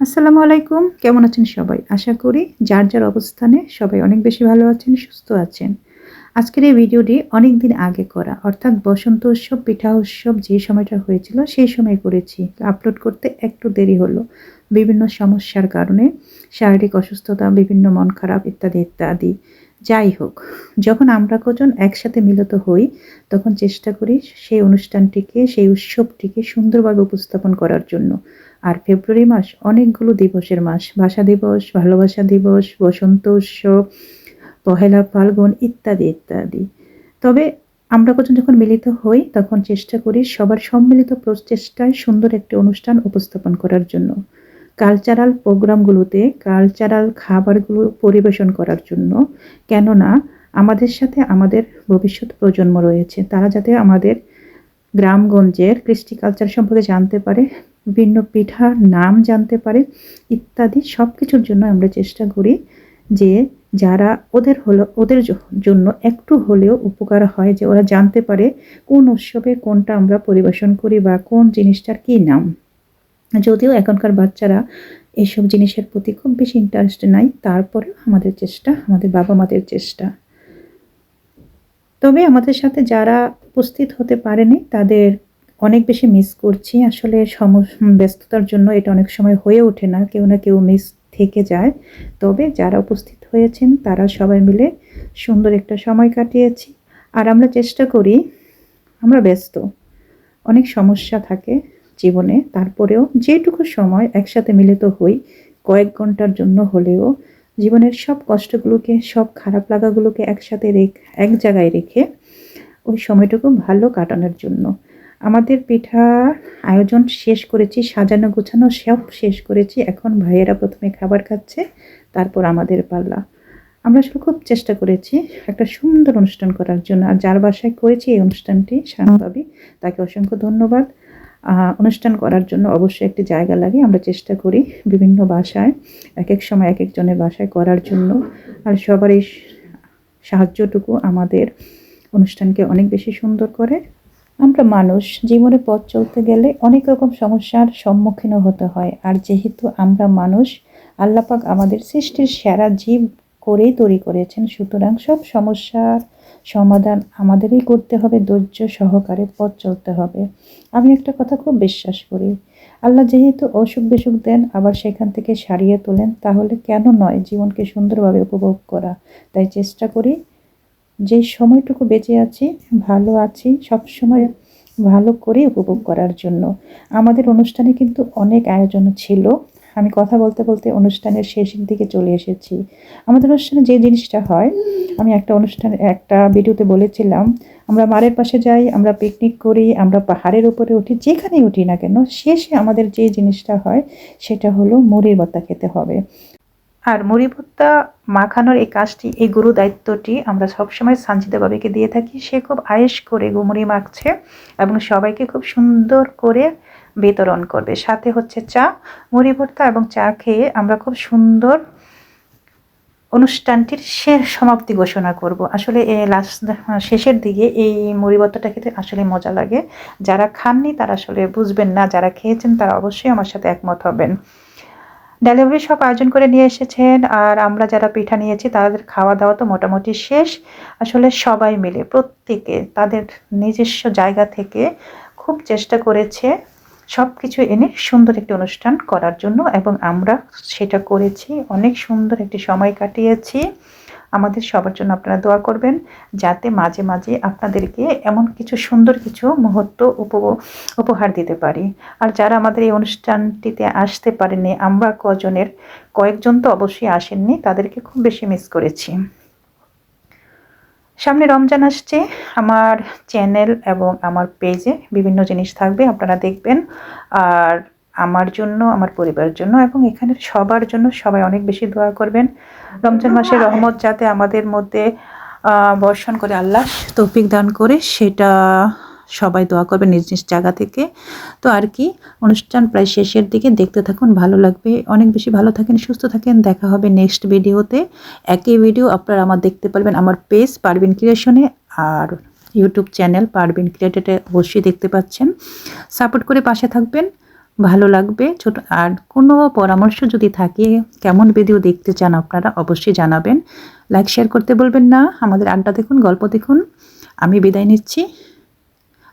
আসসালামু আলাইকুম। কেমন আছেন সবাই? আশা করি যার যার অবস্থানে সবাই অনেক বেশি ভালো আছেন, সুস্থ আছেন। আজকের এই ভিডিওটি অনেক দিন আগে করা, অর্থাৎ বসন্ত উৎসব, পিঠা উৎসব যে সময়টা হয়েছিল সেই সময় করেছি। আপলোড করতে একটু দেরি হলো। বিভিন্ন সমস্যার কারণে শারীরিক অসুস্থতা, বিভিন্ন মন খারাপ ইত্যাদি ইত্যাদি। যাই হোক, যখন আমরা কজন একসাথে মিলিত হই, তখন চেষ্টা করি সেই অনুষ্ঠানটিকে, সেই উৎসবটিকে সুন্দরভাবে উপস্থাপন করার জন্য। আর ফেব্রুয়ারি মাস অনেকগুলো দিবসের মাস। ভাষা দিবস, ভালোবাসা দিবস, বসন্ত উৎসব, পহেলা ফাল্গুন ইত্যাদি ইত্যাদি। তবে আমরা কজন যখন মিলিত হই, তখন চেষ্টা করি সবার সম্মিলিত প্রচেষ্টায় সুন্দর একটি অনুষ্ঠান উপস্থাপন করার জন্য। কালচারাল প্রোগ্রামগুলোতে কালচারাল খাবারগুলো পরিবেশন করার জন্য। কেননা, আমাদের সাথে আমাদের ভবিষ্যৎ প্রজন্ম রয়েছে। তারা যাতে আমাদের গ্রামগঞ্জের কৃষ্টি কালচার সম্পর্কে জানতে পারে বিভিন্ন পিঠার নাম জানতে পারে, ইত্যাদি সব কিছুর জন্য আমরা চেষ্টা করি যে যারা ওদের হলো, ওদের জন্য একটু হলেও উপকার হয়, যে ওরা জানতে পারে কোন উৎসবে কোনটা আমরা পরিবেশন করি বা কোন জিনিসটার কী নাম। যদিও এখনকার বাচ্চারা এইসব জিনিসের প্রতি খুব বেশি ইন্টারেস্ট নাই, তারপরেও আমাদের চেষ্টা, আমাদের বাবা মাদের চেষ্টা। তবে আমাদের সাথে যারা উপস্থিত হতে পারেনি, তাদের অনেক বেশি মিস করছি। আসলে সম ব্যস্ততার জন্য এটা অনেক সময় হয়ে ওঠে না, কেউ না কেউ মিস থেকে যায়। তবে যারা উপস্থিত হয়েছেন, তারা সবাই মিলে সুন্দর একটা সময় কাটিয়েছি। আর আমরা চেষ্টা করি, আমরা ব্যস্ত। অনেক সমস্যা থাকে জীবনে, তারপরেও যেটুকু সময় একসাথে মিলিত হই, কয়েক ঘণ্টার জন্য হলেও জীবনের সব কষ্টগুলোকে, সব খারাপ লাগাগুলোকে একসাথে রেখ, এক জায়গায় রেখে ওই সময়টুকু ভালো কাটানোর জন্য। আমাদের পিঠা আয়োজন শেষ করেছি, সাজানো গোছানো সব শেষ করেছি। এখন ভাইয়েরা প্রথমে খাবার খাচ্ছে, তারপর আমাদের পাল্লা। আমরা আসলে খুব চেষ্টা করেছি একটা সুন্দর অনুষ্ঠান করার জন্য, আর যার বাসায় করেছি এই অনুষ্ঠানটি শানবাবি তাকে অসংখ্য ধন্যবাদ। অনুষ্ঠান করার জন্য অবশ্যই একটি জায়গা লাগে। আমরা চেষ্টা করি বিভিন্ন বাসায় এক এক সময় এক একজনের বাসায় করার জন্য। আর সবার এই সাহায্যটুকু আমাদের অনুষ্ঠানকে অনেক বেশি সুন্দর করে। আমরা মানুষ, জীবনে পথ চলতে গেলে অনেক রকম সমস্যার সম্মুখীন হতে হয়। আর যেহেতু আমরা মানুষ, আল্লাপাক আমাদের সৃষ্টির সেরা জীব করেই তৈরি করেছেন। সুতরাং সব সমস্যার সমাধান আমাদেরই করতে হবে, ধৈর্য সহকারে পথ চলতে হবে। আমি একটা কথা খুব বিশ্বাস করি। আল্লাহ যেহেতু অসুখ বিসুখ দেন, আবার সেখান থেকে সারিয়ে তোলেন, তাহলে কেন নয় জীবনকে সুন্দরভাবে উপভোগ করা? তাই চেষ্টা করি, যে সময়টুকু বেঁচে আছি, ভালো আছি সব সময় ভালো করে উপভোগ করার জন্য। আমাদের অনুষ্ঠানে কিন্তু অনেক আয়োজন ছিল। আমি কথা বলতে বলতে অনুষ্ঠানের শেষের দিকে চলে এসেছি। আমাদের অনুষ্ঠানে যে জিনিসটা হয়, আমি একটা অনুষ্ঠানে, একটা ভিডিওতে বলেছিলাম, আমরা মারের পাশে যাই, আমরা পিকনিক করি, আমরা পাহাড়ের উপরে উঠি, যেখানেই উঠি না কেন, শেষে আমাদের যে জিনিসটা হয়, সেটা হলো মুড়ির ভর্তা খেতে হবে। আর মুড়ি ভর্তা মাখানোর এই কাজটি, এই গুরু দায়িত্বটি আমরা সবসময় সানজিদা বাবিকে দিয়ে থাকি। সে খুব আয়েস করে গুমুড়ি মাখছে এবং সবাইকে খুব সুন্দর করে বিতরণ করবে। সাথে হচ্ছে চা, মুড়ি ভর্তা এবং চা খেয়ে আমরা খুব সুন্দর অনুষ্ঠানটির শেষ সমাপ্তি ঘোষণা করব। আসলে লাস্ট শেষের দিকে এই মুড়ি ভর্তাটা খেতে আসলে মজা লাগে। যারা খাননি তারা আসলে বুঝবেন না, যারা খেয়েছেন তারা অবশ্যই আমার সাথে একমত হবেন। ডেলিভারি সব আয়োজন করে নিয়ে এসেছেন আর আমরা যারা পিঠা নিয়েছি তাদের খাওয়া দাওয়া তো মোটামুটি শেষ। আসলে সবাই মিলে প্রত্যেকে তাদের নিজস্ব জায়গা থেকে খুব চেষ্টা করেছে সব কিছু এনে সুন্দর একটি অনুষ্ঠান করার জন্য এবং আমরা সেটা করেছি। অনেক সুন্দর একটি সময় কাটিয়েছি। আমাদের সবার জন্য আপনারা দোয়া করবেন যাতে মাঝে মাঝে আপনাদেরকে এমন কিছু সুন্দর কিছু মুহূর্ত উপহার দিতে পারি। আর যারা আমাদের এই অনুষ্ঠানটিতে আসতে পারেনি আমরা কজনের, কয়েকজন তো অবশ্যই আসেননি, তাদেরকে খুব বেশি মিস করেছি। সামনে রমজান আসছে আমার চ্যানেল এবং আমার পেজে বিভিন্ন জিনিস থাকবে আপনারা দেখবেন। আর আমার জন্য আমার পরিবারের জন্য এবং এখানের সবার জন্য সবাই অনেক বেশি দোয়া করবেন। রমজান মাসের রহমত যাতে আমাদের মধ্যে বর্ষণ করে আল্লাহ তৌফিক দান করে সেটা সবাই দোয়া করবে নিজ নিজ জায়গা থেকে। তো আর কি, অনুষ্ঠান প্রায় শেষের দিকে। দেখতে থাকুন, ভালো লাগবে। অনেক বেশি ভালো থাকেন, সুস্থ থাকেন। দেখা হবে নেক্সট ভিডিওতে একই ভিডিও আপনারা আমার দেখতে পারবেন আমার পেজ পারবিন ক্রিয়েশনে আর ইউটিউব চ্যানেল পারবিন ক্রিয়েটেডে অবশ্যই দেখতে পাচ্ছেন। সাপোর্ট করে পাশে থাকবেন, ভালো লাগবে। ছোট, আর কোনো পরামর্শ যদি থাকে, কেমন ভিডিও দেখতে চান আপনারা অবশ্যই জানাবেন। লাইক শেয়ার করতে বলবেন না। আমাদের আড্ডা দেখুন, গল্প দেখুন। আমি বিদায় নিচ্ছি।